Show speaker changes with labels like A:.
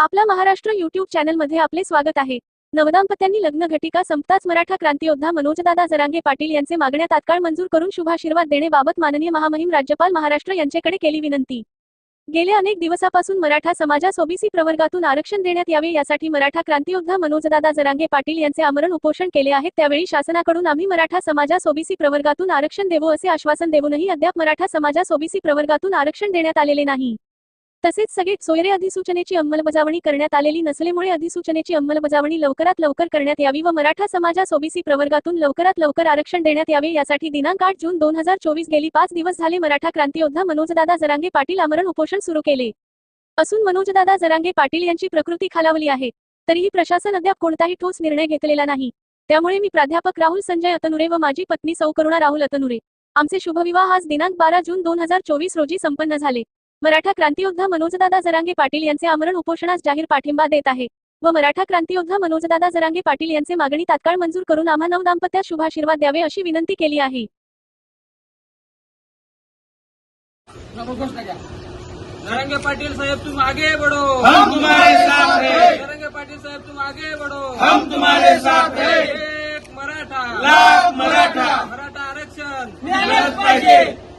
A: आपला महाराष्ट्र युट्यूब चॅनलमध्ये आपले स्वागत आहे. नवदाम्पत्यांनी लग्न घटिका संपताच मराठा क्रांतियोद्धा मनोजदादा जरांगे पाटील यांचे मागण्या तात्काळ मंजूर करून शुभाशीर्वाद देण्याबाबत माननीय महामहिम राज्यपाल महाराष्ट्र यांच्याकडे केली विनंती. गेल्या अनेक दिवसापासून मराठा समाजास ओबीसी प्रवर्गातून आरक्षण देण्यात यावे यासाठी मराठा क्रांतियोद्धा मनोजदादा जरांगे पाटील यांचे आमरण उपोषण केले आहे. त्यावेळी शासनाकडून आम्ही मराठा समाजास ओबीसी प्रवर्गातून आरक्षण देवो असे आश्वासन देऊनही अद्याप मराठा समाजास ओबीसी प्रवर्गातून आरक्षण देण्यात आलेले नाही. तसेच सगळे सोयरे अधिसूचनेची अंमलबजावणी करण्यात आलेली नसल्यामुळे अधिसूचनेची अंमलबजावणी लवकरात लवकर करण्यात यावी व मराठा समाजास ओबीसी प्रवर्गातून लवकरात लवकर आरक्षण देण्यात यावे यासाठी दिनांक आठ जून दोन हजार चोवीस गेली पाच दिवस झाले मराठा क्रांतियोद्धा मनोजदादा जरांगे पाटील आमरण उपोषण सुरू केले. असून मनोजदादा जरांगे पाटील यांची प्रकृती खालावली आहे. तरीही प्रशासन अद्याप कोणताही ठोस निर्णय घेतलेला नाही. त्यामुळे मी प्राध्यापक राहुल संजय अतनुरे व माझी पत्नी सौ करुणा राहुल अतनुरे. आमचे शुभविवाह आज दिनांक बारा जून दोन हजार चोवीस रोजी संपन्न झाले. मराठा क्रांतियोद्धा मनोजदादा जरांगे पाटील यांचे आमरण उपोषणास जाहीर पाठिंबा देत आहे व मराठा क्रांतियोद्धा मनोजदादा जरांगे पाटील यांचे मागणी तात्काळ मंजूर करून आम्हा नव दाम्पत्यास शुभाशीर्वाद द्यावे अशी विनंती केली आहे.
B: नरेंगे पाटिल साहब तुम आगे बढ़ो.
C: हम तुम्हारे साथ हैं.
B: नरेंगे पाटिल साहब तुम आगे बढ़ो.
C: हम तुम्हारे साथ हैं.
B: एक मराठा.
C: लाख मराठा.
B: मराठा आरक्षण.
C: मिळालंच पाहिजे.